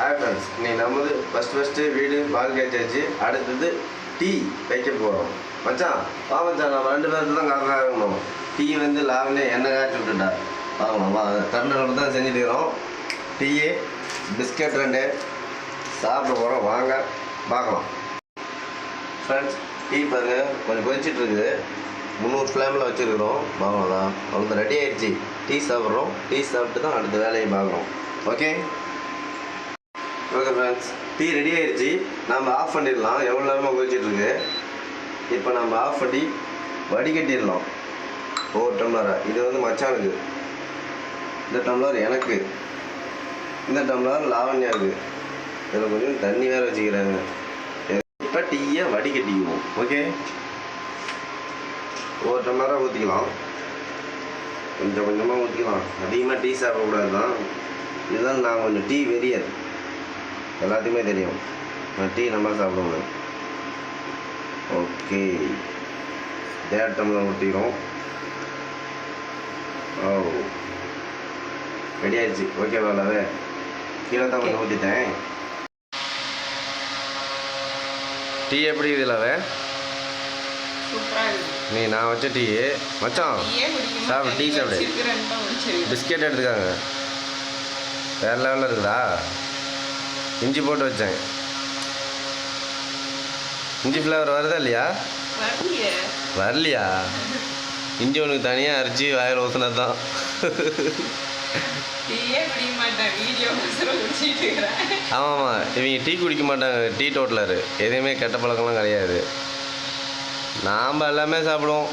Hi friends நீ நம்மது first first வீடு பால் கேட்டாச்சு அடுத்தது டீ வைக்க போகிறோம் மச்சான் வா மச்சான் நம்ம ரெண்டு பேருக்கு தான் கரெக்டாக இருக்கணும் டீ வந்து லாவிலே எண்ணெய் காய்ச்சி விட்டுட்டா வாங்கலாம் வா டம்ளர் தான் செஞ்சுட்டு இருக்கிறோம். டீயே பிஸ்கட் ரெண்டு சாப்பிட போகிறோம் வாங்க பார்க்கலாம். ஃப்ரெண்ட்ஸ் டீ பாருங்கள் கொஞ்சம் கொதிச்சுட்டு இருக்குது. முந்நூறு ஃப்ளேமில் வச்சுருக்கிறோம். வாங்கலாம் அவ்வளோ ரெடி ஆகிடுச்சி டீ சாப்பிட்றோம். டீ சாப்பிட்டு தான் அடுத்த வேலையை பார்க்குறோம். Okay okay friends tea ready ஆயிடுச்சு நம்ம ஆஃப் பண்ணிடலாம். எவ்வளோ நேரமாக கொதிச்சிட்டு இப்போ நம்ம ஆஃப் பண்ணி வடிகட்டிடலாம். ஓ டம்ளரை இது வந்து மச்சானுக்கு. இந்த டம்ளர் எனக்கு. இந்த டம்ளர் லாவண்யாவுக்கு இதில் கொஞ்சம் தண்ணி வேறு வச்சுக்கிறாங்க. இப்போ டீயை வடிகட்டிக்குவோம். ஓகே ஒவ்வொரு டம்ளராக ஊற்றிக்கலாம் கொஞ்சம் கொஞ்சமாக ஊற்றிக்கலாம் அதிகமாக டீ சாப்பிடக்கூடாது தான் இதுதான் நான் கொஞ்சம் டீ வெறியாது எல்லாத்தையுமே தெரியும். நான் டீ நல்லா சாப்பிடுவேன் ஓகே. தேர்ட் டம்ளர் ஊற்றிக்கிறோம் ஓ. ரெடி ஆயிடுச்சு. ஓகேவா லவே கீழே தான் கொஞ்சம் ஊற்றிட்டேன் டீ எப்படி இருக்குது லவே? சூப்பரா இருக்கு நீ நான் வச்ச டீ. மச்சான் சாப்பிடு, டீ சாப்பிடு. பிஸ்கெட் எடுத்துக்காங்க. வேற லெவலில் இருக்குதா? இஞ்சி போட்டு வச்சேன். இஞ்சி ஃப்ளேவர் வருதா இல்லையா? வரலையே. இஞ்சி உனக்கு தனியாக அரைச்சி வாயில் ஊற்றுனது தான் டீயே குடிக்க மாட்டேன் வீடியோ கோசரம் குடிச்சிட்டு இருக்கிறேன். ஆமாம். ஆமாம் இவங்க டீ குடிக்க மாட்டாங்க. டீ டோட்டலரு எதுவுமே கெட்ட பழக்கம்லாம் கிடையாது. நாம் எல்லாமே சாப்பிடுவோம்.